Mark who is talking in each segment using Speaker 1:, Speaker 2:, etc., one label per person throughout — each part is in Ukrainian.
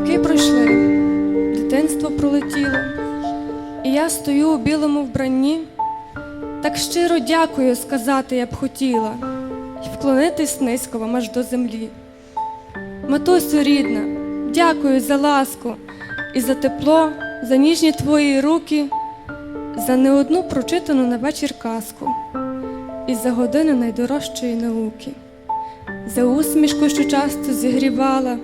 Speaker 1: Роки пройшли, дитинство пролетіло, і я стою у білому вбранні. Так щиро дякую сказати я б хотіла, і вклонитись низько вам аж до землі. Матусю рідна, дякую за ласку і за тепло, за ніжні твої руки, за не одну прочитану на вечір казку і за годину найдорожчої науки, за усмішку, що часто зігрівала,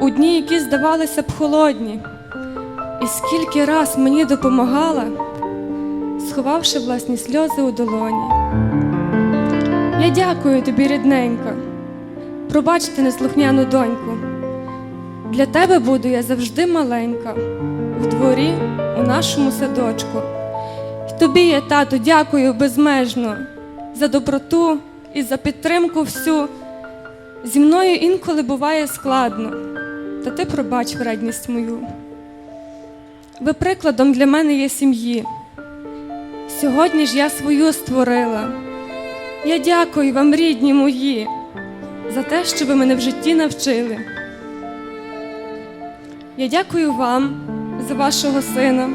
Speaker 1: у дні, які здавалися б холодні, і скільки раз мені допомагала, сховавши власні сльози у долоні. Я дякую тобі, рідненька, пробачте неслухняну доньку. Для тебе буду я завжди маленька, в дворі, у нашому садочку. І тобі я, тату, дякую безмежно за доброту і за підтримку всю. Зі мною інколи буває складно, та ти пробач вредність мою. Ви прикладом для мене є сім'ї. Сьогодні ж я свою створила. Я дякую вам, рідні мої, за те, що ви мене в житті навчили. Я дякую вам за вашого сина,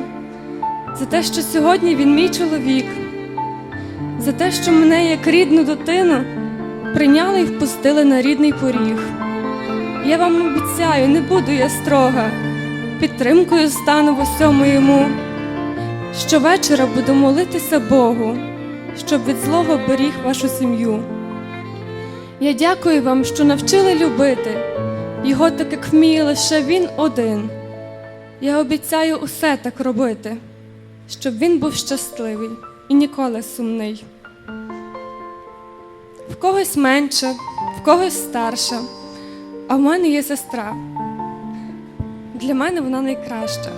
Speaker 1: за те, що сьогодні він мій чоловік, за те, що мене як рідну дитину прийняли і впустили на рідний поріг. Я вам обіцяю, не буду я строга, підтримкою стану в усьому йому. Щовечора буду молитися Богу, щоб від злого беріг вашу сім'ю. Я дякую вам, що навчили любити його так, як вміє лише він один. Я обіцяю усе так робити, щоб він був щасливий і ніколи сумний. В когось менше, в когось старша, а в мене є сестра. Для мене вона найкраща.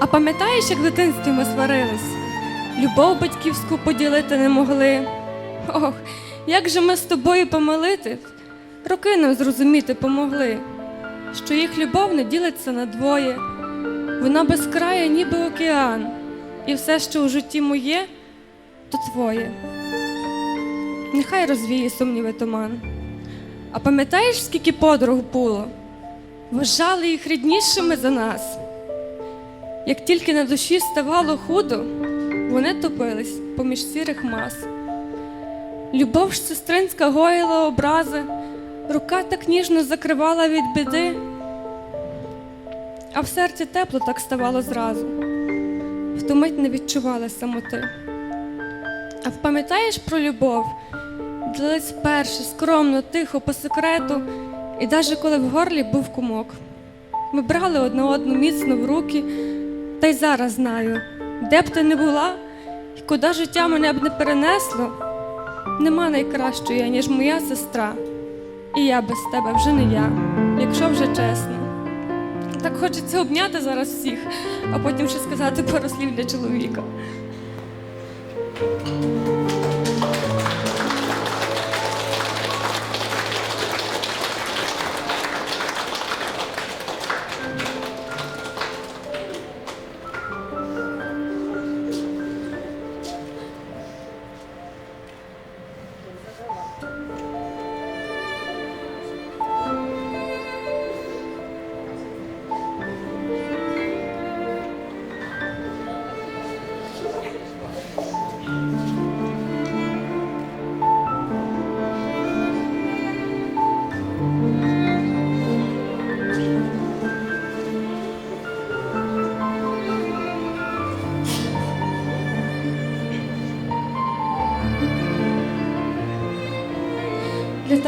Speaker 1: А пам'ятаєш, як в дитинстві ми сварились? Любов батьківську поділити не могли. Ох, як же ми з тобою помилити? Роки нам зрозуміти помогли, що їх любов не ділиться на двоє. Вона безкрая, ніби океан, і все, що у житті моє, то твоє. Нехай розвіє сумніви туман. А пам'ятаєш, скільки подруг було? Вважали їх ріднішими за нас. Як тільки на душі ставало худо, вони топились поміж сірих мас. Любов ж сестринська гоїла образи, рука так ніжно закривала від біди, а в серці тепло так ставало зразу, в ту мить не відчувала самоти. А пам'ятаєш про любов? Ділились перше, скромно, тихо, по секрету, і навіть коли в горлі був кумок. Ми брали одна одну міцно в руки, та й зараз знаю, де б ти не була, і куди життя мене б не перенесло, нема найкращої, ніж моя сестра. І я без тебе вже не я, якщо вже чесно. Так хочеться обняти зараз всіх, а потім ще сказати пару слів для чоловіка.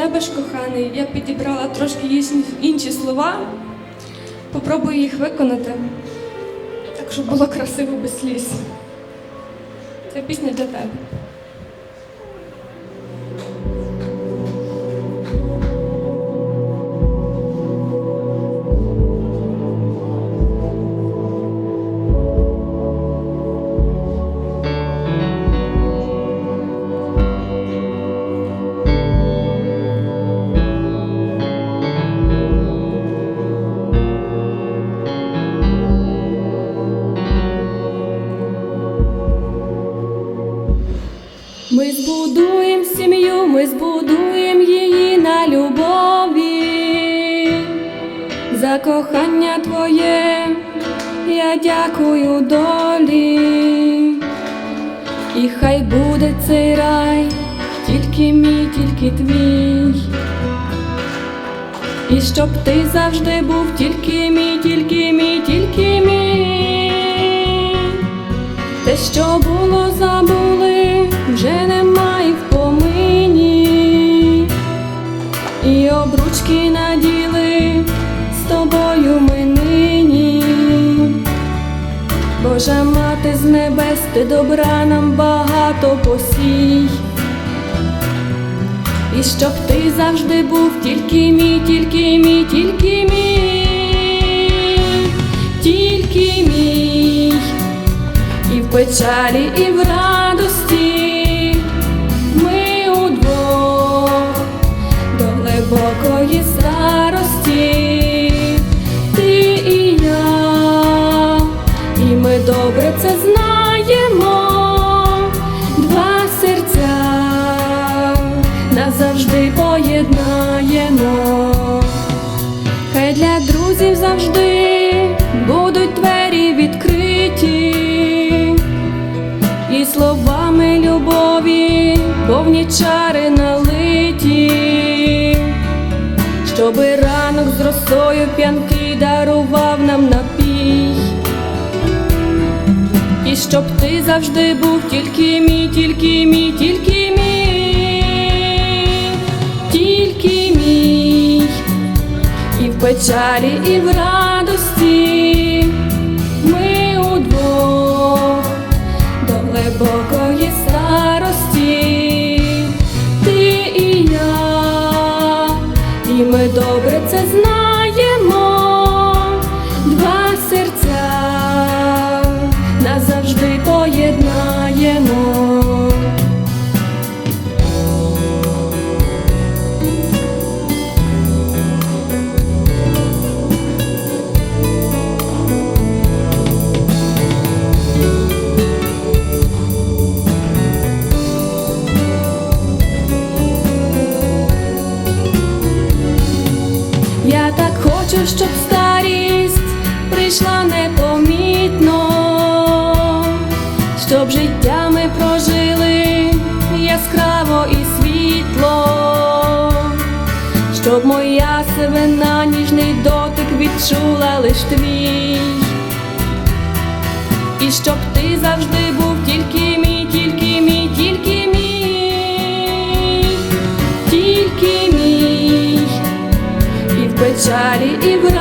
Speaker 1: Тебе ж, коханий, я підібрала трошки інші- слова. Попробую їх виконати, так щоб було красиво без сліз. Це пісня для тебе. Ми збудуємо сім'ю, ми збудуємо її на любові. за кохання твоє, я дякую долі. І хай буде цей рай, тільки мій, тільки твій. І щоб ти завжди був тільки мій, тільки мій, тільки мій. Те, що було, забули, з небес, ти добра нам багато посій. І щоб ти завжди був тільки мій, тільки мій, тільки мій, тільки мій, і в печалі, і в радості назавжди поєднаємо. Хай для друзів завжди будуть двері відкриті, і словами любові повні чари налиті, щоби ранок з росою п'янки дарував нам напій. І щоб ти завжди був тільки мій, тільки мій, тільки мій, в печалі, і в радості хочу, щоб старість прийшла непомітно, щоб життя ми прожили яскраво і світло, щоб моя сивина ніжний дотик відчула лиш твій, і щоб ти завжди був тільки мій, тільки мій, тільки печалі, і в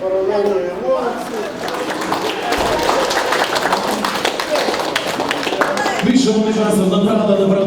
Speaker 2: Паралельної вулиці.
Speaker 3: Більше вони разом направо, направо.